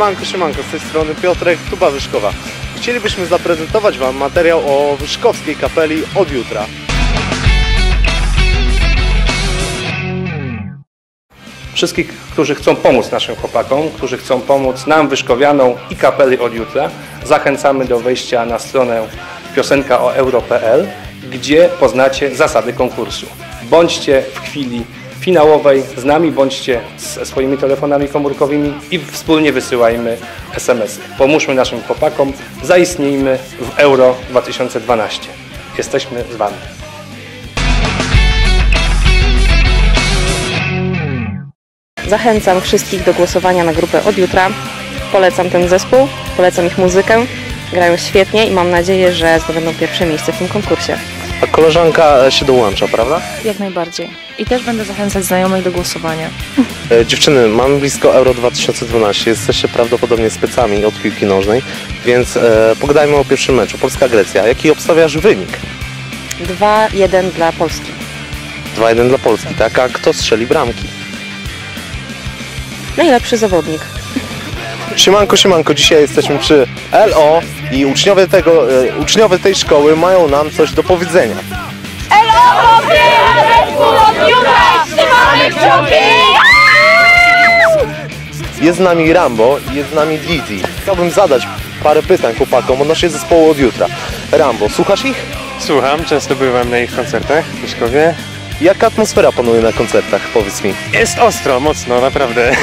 Siemanko, siemanko, z tej strony Piotrek, Tuba Wyszkowa. Chcielibyśmy zaprezentować Wam materiał o Wyszkowskiej kapeli od jutra. Wszystkich, którzy chcą pomóc naszym chłopakom, którzy chcą pomóc nam, Wyszkowianom i kapeli od jutra, zachęcamy do wejścia na stronę piosenka o euro.pl, gdzie poznacie zasady konkursu. Bądźcie w chwili finałowej z nami, bądźcie ze swoimi telefonami komórkowymi i wspólnie wysyłajmy SMS-y. Pomóżmy naszym chłopakom, zaistniejmy w Euro 2012. Jesteśmy z Wami. Zachęcam wszystkich do głosowania na grupę od jutra. Polecam ten zespół, polecam ich muzykę. Grają świetnie i mam nadzieję, że zdobędą pierwsze miejsce w tym konkursie. A koleżanka się dołącza, prawda? Jak najbardziej. I też będę zachęcać znajomych do głosowania. E, Dziewczyny, mamy blisko Euro 2012, jesteście prawdopodobnie specami od piłki nożnej, więc e, pogadajmy o pierwszym meczu. Polska-Grecja. Jaki obstawiasz wynik? 2-1 dla Polski. 2-1 dla Polski, tak? A kto strzeli bramki? Najlepszy zawodnik. Siemanko, siemanko, dzisiaj jesteśmy przy LO i uczniowie, tego, e, uczniowie tej szkoły mają nam coś do powiedzenia. Jest z nami Rambo i jest z nami Dizzy. Chciałbym zadać parę pytań chłopakom odnośnie zespołu od jutra. Rambo, słuchasz ich? Słucham, często bywam na ich koncertach w Mieszkowie. Jaka atmosfera panuje na koncertach, powiedz mi? Jest ostro, mocno, naprawdę.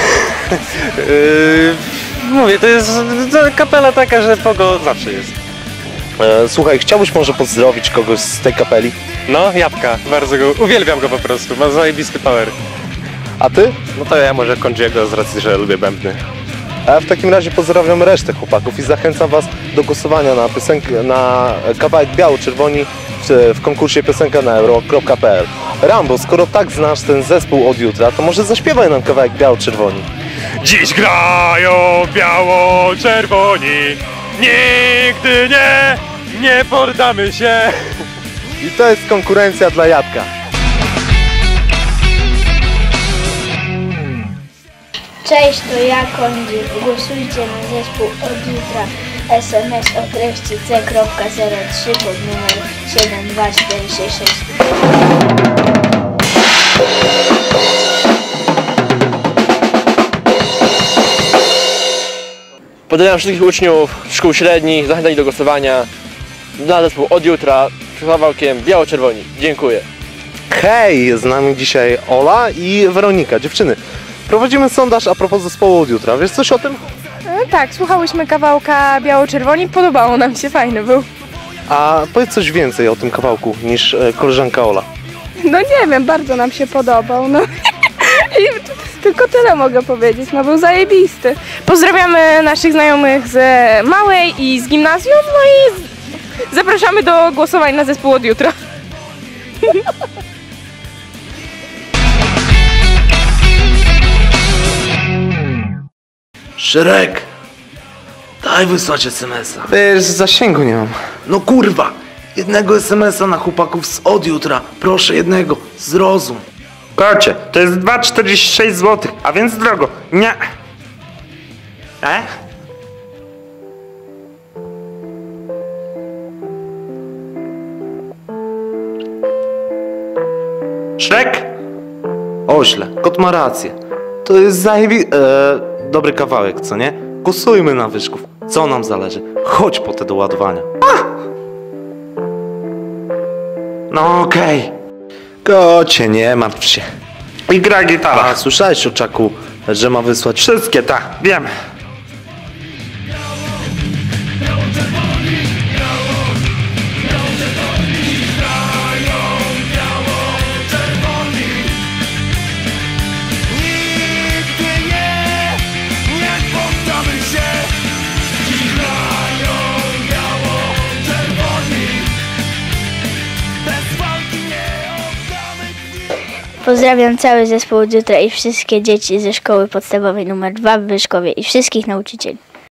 Mówię, to jest to kapela taka, że pogo zawsze jest. E, słuchaj, chciałbyś może pozdrowić kogoś z tej kapeli? No, jabłka, bardzo go, uwielbiam go po prostu, ma zajebisty power. A ty? No to ja może Kondziego z racji, że lubię bębny. A ja w takim razie pozdrawiam resztę chłopaków i zachęcam Was do głosowania na, piosenkę, na kawałek biało-czerwoni w, w konkursie piosenka na euro.pl. Rambo, skoro tak znasz ten zespół od jutra, to może zaśpiewaj nam kawałek biało-czerwoni. Dziś grają biało-czerwoni, nigdy nie, nie poddamy się. I to jest konkurencja dla Jabłka. Cześć, to ja Kondzik. Głosujcie na zespół od jutra. SMS o treści C.03 pod numer 72466. Pozdrawiam wszystkich uczniów szkół średnich, zachęcam ich do głosowania na zespół od jutra z kawałkiem biało-czerwoni. Dziękuję. Hej, jest z nami dzisiaj Ola i Weronika. Dziewczyny, prowadzimy sondaż a propos zespołu od jutra. Wiesz coś o tym? E, Tak, słuchałyśmy kawałka Biało-Czerwoni, podobało nam się, fajny był. A powiedz coś więcej o tym kawałku niż e, koleżanka Ola. No nie wiem, bardzo nam się podobał, no. Tyle mogę powiedzieć, no był zajebisty. Pozdrawiamy naszych znajomych z Małej i z Gimnazjum, no i z... zapraszamy do głosowań na zespół od jutra. Szereg! Daj wysłać SMS-a. Wiesz, zasięgu nie mam. No kurwa! Jednego SMS-a na chłopaków z od jutra. Proszę jednego. Zrozum. Kocie, to jest 2,46 zł, a więc drogo. Nie. E? Szrek? Ośle, kot ma rację. To jest zajebi... E, dobry kawałek, co nie? Głosujmy na Wyszków. Co nam zależy? Chodź po te doładowania. No okej. Kocie, nie martw się. I gra gitara. A, słyszałeś o Czaku, że ma wysłać... Wszystkie, tak, wiem. Pozdrawiam cały zespół od jutra i wszystkie dzieci ze szkoły podstawowej numer 2 w Wyszkowie i wszystkich nauczycieli.